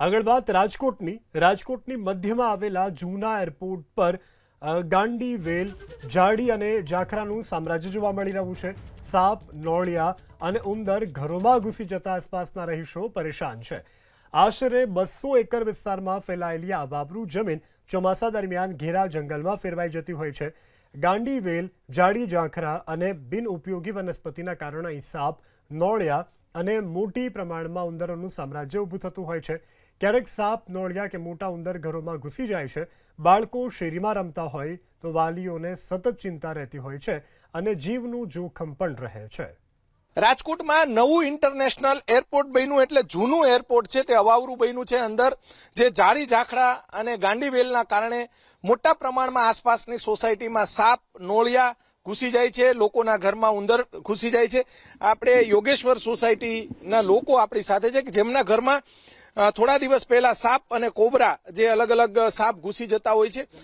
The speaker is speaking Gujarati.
આગળ વાત રાજકોટની. રાજકોટની મધ્યમાં આવેલા જૂના એરપોર્ટ પર ગાંડી, વેલ, જાડી અને જાખરાનું સામ્રાજ્ય જોવા મળી રહ્યું છે. સાપ, નોળિયા અને ઉંદર ઘરોમાં ઘૂસી જતા આસપાસના રહીશો પરેશાન છે. આશરે બસો એકર વિસ્તારમાં ફેલાયેલી આ બાબરૂ જમીન ચોમાસા દરમિયાન ઘેરા જંગલમાં ફેરવાઈ જતી હોય છે. ગાંડી, વેલ, જાડી ઝાંખરા અને બિનઉપયોગી વનસ્પતિના કારણે સાપ, નોળિયા અને મોટી પ્રમાણમાં ઉંદરોનું સામ્રાજ્ય ઊભું થતું હોય છે. ક્યારેક સાપ, નોળિયા કે મોટા ઉંદર ઘરોમાં ઘૂસી જાય છે. બાળકો શેરીમાં રમતા હોય તો વાલીઓને સતત ચિંતા રહેતી હોય છે અને જીવનું જોખમ પણ રહે છે. રાજકોટમાં નવું ઇન્ટરનેશનલ એરપોર્ટ બન્યું એટલે જૂનું એરપોર્ટ છે તે અવાવરું બન્યું છે અંદર. જે જાડી ઝાખડા અને ગાંડીવેલના કારણે મોટા પ્રમાણમાં આસપાસની સોસાયટીમાં સાપ, નોળિયા ઘૂસી જાય છે, લોકોના ઘરમાં ઉંદર ઘૂસી જાય છે. આપણે યોગેશ્વર સોસાયટીના લોકો આપણી સાથે છે કે જેમના ઘરમાં થોડા દિવસ પહેલા સાપ અને કોબરા જે અલગ અલગ સાપ ઘૂસી જતા હોય છે.